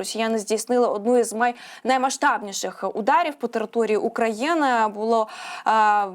Росіяни здійснили одну із наймасштабніших ударів по території України. Було е,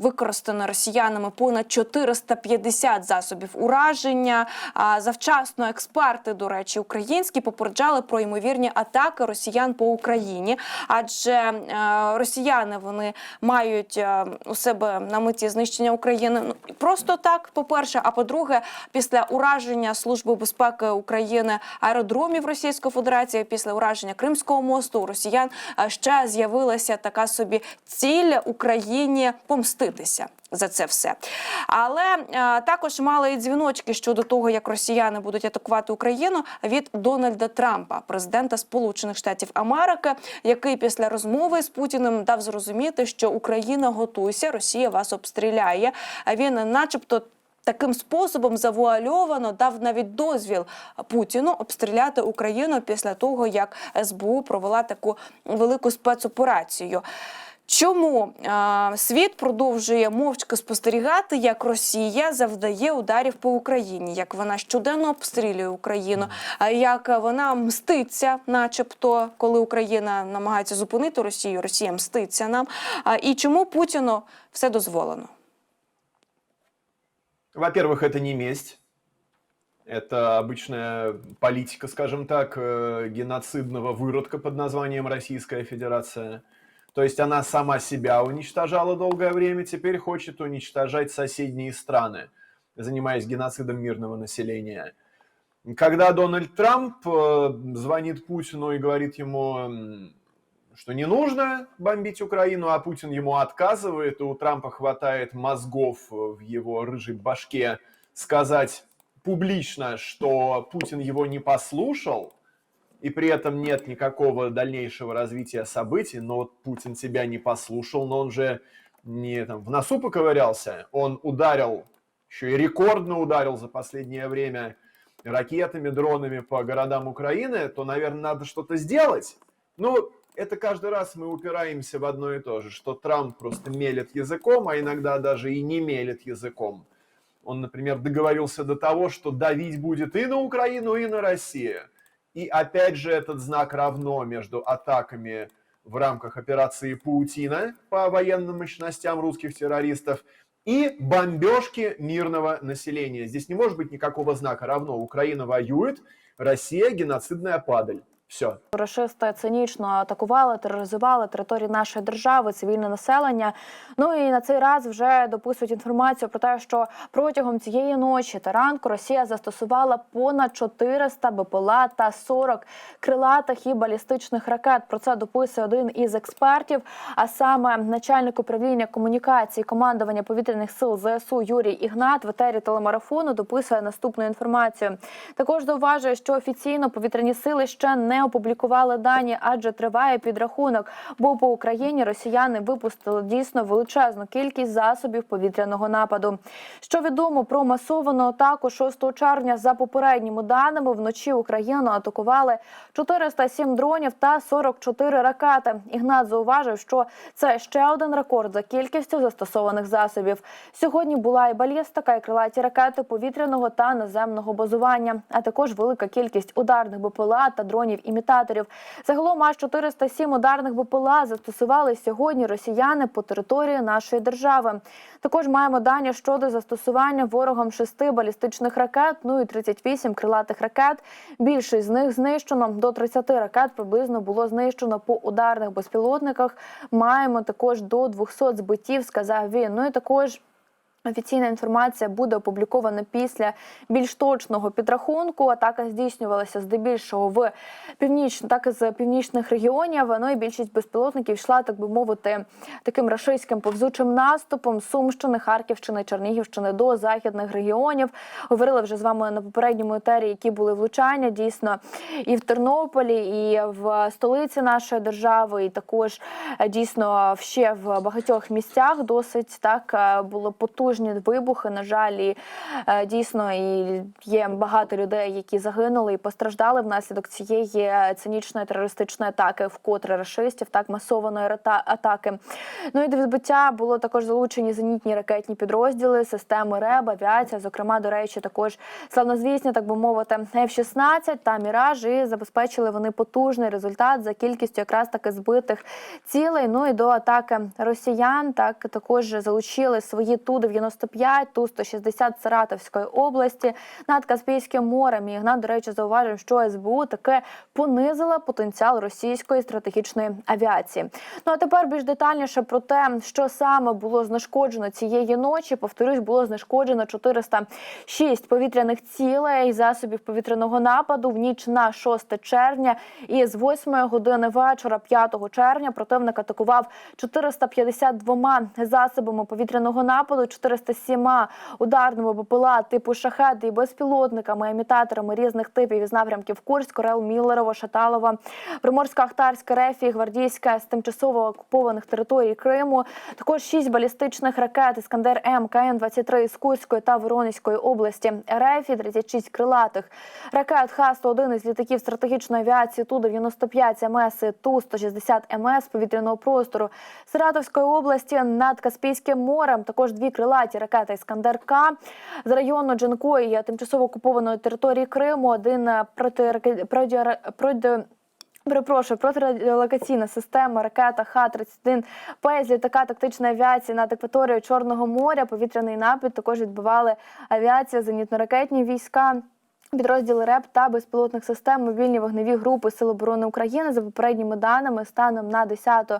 використано росіянами понад 450 засобів ураження. А завчасно експерти, до речі, українські попереджали про ймовірні атаки росіян по Україні, адже е, росіяни вони мають е, у себе на меті знищення України ну, просто так. По перше, а по-друге, після ураження служби безпеки України аеродромів Російської Федерації, після ураження Кримського мосту у росіян ще з'явилася така собі ціль Україні помститися. За це все, але е, також мали і дзвіночки щодо того, як росіяни будуть атакувати Україну від Дональда Трампа, президента Сполучених Штатів Америки, який після розмови з Путіним дав зрозуміти, що Україна готуйся, Росія вас обстріляє. А Він, начебто, Таким способом завуальовано дав навіть дозвіл Путіну обстріляти Україну після того, як СБУ провела таку велику спецоперацію. Чому е, світ продовжує мовчки спостерігати, як Росія завдає ударів по Україні, як вона щоденно обстрілює Україну, а як вона мститься, начебто, коли Україна намагається зупинити Росію, Росія мститься нам. А, і чому Путіну все дозволено? Во-первых, это не месть. Это обычная политика, скажем так, э, геноцидного выродка под названием Российская Федерация. То есть она сама себя уничтожала долгое время, теперь хочет уничтожать соседние страны, занимаясь геноцидом мирного населения. Когда Дональд Трамп э, звонит Путину и говорит ему, что не нужно бомбить Украину, а Путин ему отказывает, и у Трампа хватает мозгов в его рыжей башке сказать публично, что Путин его не послушал, и при этом нет никакого дальнейшего развития событий, но вот Путин тебя не послушал, но он же не там, в носу поковырялся, он ударил, еще и рекордно ударил за последнее время ракетами, дронами по городам Украины, то, наверное, надо что-то сделать. Ну, это каждый раз мы упираемся в одно и то же, что Трамп просто мелет языком, а иногда даже и не мелет языком. Он, например, договорился до того, что давить будет и на Украину, и на Россию. И опять же этот знак равно между атаками в рамках операции «Паутина» по военным мощностям русских террористов и бомбежки мирного населения. Здесь не может быть никакого знака равно. Украина воюет, Россия геноцидная падаль. Все. Рашисти цинічно атакували, тероризували території нашої держави, цивільне населення. Ну і на цей раз вже дописують інформацію про те, що протягом цієї ночі та ранку Росія застосувала понад 400 БПЛА та 40 крилатих і балістичних ракет. Про це дописує один із експертів. А саме начальник управління комунікації командування повітряних сил ЗСУ Юрій Ігнат в етері телемарафону дописує наступну інформацію. Також зауважує, що офіційно повітряні сили ще не опублікували дані, адже триває підрахунок. Бо по Україні росіяни випустили дійсно величезну кількість засобів повітряного нападу. Що відомо про масовану атаку 6 червня, за попередніми даними, вночі Україну атакували 407 дронів та 44 ракети. Ігнат зауважив, що це ще один рекорд за кількістю застосованих засобів. Сьогодні була і балістика, і крилаті ракети повітряного та наземного базування, а також велика кількість ударних БПЛА та дронів-імітаторів. Загалом аж 407 ударних БПЛА застосували сьогодні росіяни по території нашої держави. Також маємо дані щодо застосування ворогом шести балістичних ракет, ну і 38 крилатих ракет. Більшість з них знищено. До 30 ракет приблизно було знищено по ударних безпілотниках. Маємо також до 200 збиттів, сказав він. Ну і також. Офіційна інформація буде опублікована після більш точного підрахунку. Атака здійснювалася здебільшого в північ, так і з північних регіонів. Ну і більшість безпілотників йшла, так би мовити, таким рашистським повзучим наступом Сумщини, Харківщини, Чернігівщини до західних регіонів. Говорили вже з вами на попередньому етері, які були влучання дійсно і в Тернополі, і в столиці нашої держави, і також е, дійсно ще в багатьох місцях досить так е, було потужно потужні вибухи. На жаль, і е, дійсно і є багато людей, які загинули і постраждали внаслідок цієї цинічної терористичної атаки, вкотре рашистів, так масованої атаки. Ну і до відбиття було також залучені зенітні ракетні підрозділи, системи РЕБ, авіація. Зокрема, до речі, також славнозвісні, так би мовити, F-16 та Міраж. І забезпечили вони потужний результат за кількістю якраз таки збитих цілей. Ну і до атаки росіян так також залучили свої Ту-95, Ту-160 Саратовської області над Каспійським морем. Ігнат, до речі, зауважив, що СБУ таке понизила потенціал російської стратегічної авіації. Ну а тепер більш детальніше про те, що саме було знешкоджено цієї ночі. Повторюсь, було знешкоджено 406 повітряних цілей засобів повітряного нападу в ніч на 6 червня. І з 8 години вечора, 5 червня, противник атакував 452 засобами повітряного нападу, 407 ударними БПЛА типу шахет і безпілотниками, імітаторами різних типів із напрямків Курськ, Орел, Міллерово, Шаталова, Приморська Ахтарська, Рефі, Гвардійська з тимчасово окупованих територій Криму. Також шість балістичних ракет Іскандер М, КН-23 із Курської та Воронезької області. Рефі, 36 крилатих ракет Х-101 із літаків стратегічної авіації Ту-95 МС і Ту-160 МС повітряного простору Саратовської області над Каспійським морем. Також дві крилаті ракети Іскандер К з району Джанкої, тимчасово окупованої території Криму. Один е, проти Перепрошую, протирадіолокаційна система, ракета Х-31, П з літака тактичної авіації над акваторією Чорного моря. Повітряний напад також відбивали авіація, зенітно-ракетні війська. Підрозділи РЕП та безпілотних систем, мобільні вогневі групи Сил оборони України за попередніми даними станом на 10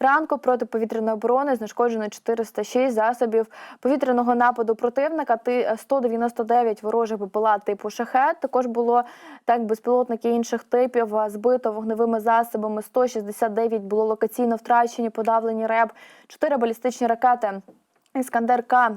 ранку протиповітряної оборони знешкоджено 406 засобів повітряного нападу противника. Ти 199 ворожих БПЛА типу шахет. Також було так безпілотники інших типів збито вогневими засобами. 169 було локаційно втрачені, подавлені реб, 4 балістичні ракети. Іскандер К.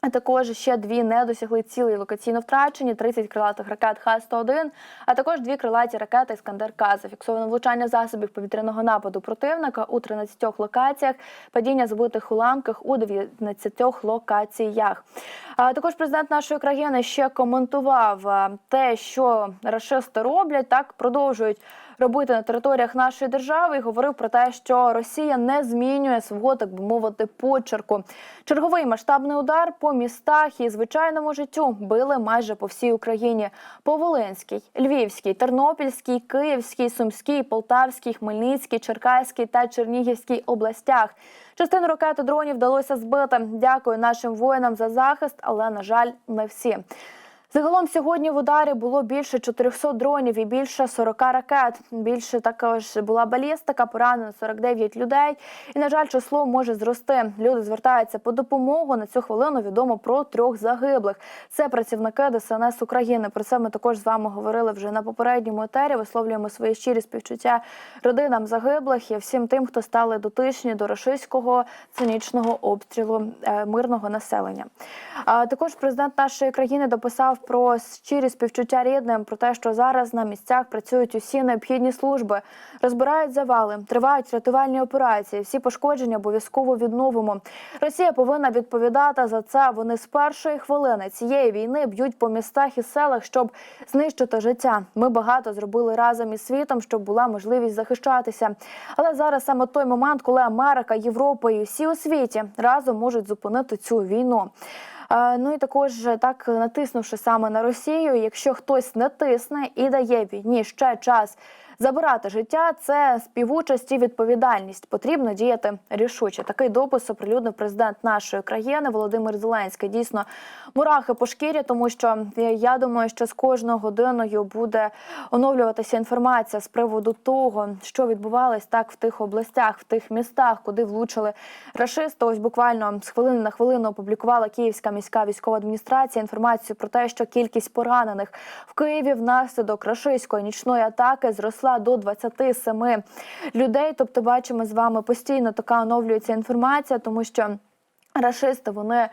А також ще дві не досягли цілей локаційно втрачені, 30 крилатих ракет Х-101, а також дві крилаті ракети Іскандер-К. Зафіксовано влучання засобів повітряного нападу противника у 13 локаціях, падіння збитих уламках у 19 локаціях. А також президент нашої країни ще коментував те, що рашисти роблять, так продовжують робити на територіях нашої держави і говорив про те, що Росія не змінює свого, так би мовити, почерку. Черговий масштабний удар по містах і звичайному життю били майже по всій Україні: по Волинській, Львівській, Тернопільській, Київській, Сумській, Полтавській, Хмельницькій, Черкаській та Чернігівській областях. Частину ракет і дронів вдалося збити. Дякую нашим воїнам за захист, але на жаль, не всі. Загалом сьогодні в ударі було більше 400 дронів і більше 40 ракет. Більше також була балістика, поранено 49 людей. І на жаль, число може зрости. Люди звертаються по допомогу. На цю хвилину відомо про трьох загиблих. Це працівники ДСНС України. Про це ми також з вами говорили вже на попередньому етері. Висловлюємо свої щирі співчуття родинам загиблих і всім тим, хто стали дотичні до рашистського цинічного обстрілу е, мирного населення. А також президент нашої країни дописав про щирі співчуття рідним, про те, що зараз на місцях працюють усі необхідні служби, розбирають завали, тривають рятувальні операції. Всі пошкодження обов'язково відновимо. Росія повинна відповідати за це. Вони з першої хвилини цієї війни б'ють по містах і селах, щоб знищити життя. Ми багато зробили разом із світом, щоб була можливість захищатися. Але зараз саме той момент, коли Америка, Європа і всі у світі разом можуть зупинити цю війну. Ну і також е, так натиснувши саме на Росію, якщо хтось натисне і дає війні ще час забирати життя, це співучасть і відповідальність. Потрібно діяти рішуче. Такий допис оприлюднив президент нашої країни Володимир Зеленський. Дійсно, мурахи по шкірі, тому що я думаю, що з кожною годиною буде оновлюватися інформація з приводу того, що відбувалось так в тих областях, в тих містах, куди влучили рашисти. Ось буквально з хвилини на хвилину опублікувала Київська міська військова адміністрація інформацію про те, що кількість поранених в Києві внаслідок рашистської нічної атаки зросла до 27 людей. Тобто, бачимо з вами постійно така оновлюється інформація, тому що. Рашисти вони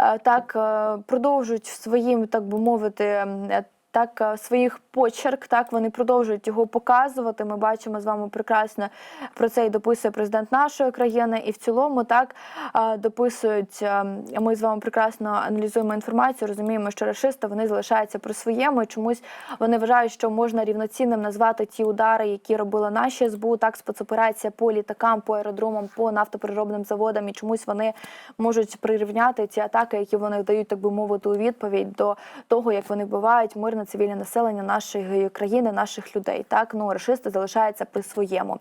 е, так е, продовжують своїм, так би мовити, е, так е, своїх почерк. Так вони продовжують його показувати. Ми бачимо з вами прекрасно про це і дописує президент нашої країни. І в цілому так е, дописують. е, Ми з вами прекрасно аналізуємо інформацію. Розуміємо, що рашисти вони залишаються при своєму. Чомусь вони вважають, що можна рівноцінним назвати ті удари, які робили наші СБУ, так спецоперація по літакам, по аеродромам, по нафтопереробним заводам. І чомусь вони можуть прирівняти ці атаки, які вони дають, так би мовити, у відповідь до того, як вони вбивають мирне цивільне населення нашої країни, наших людей. Так ну рашисти залишаються при своєму.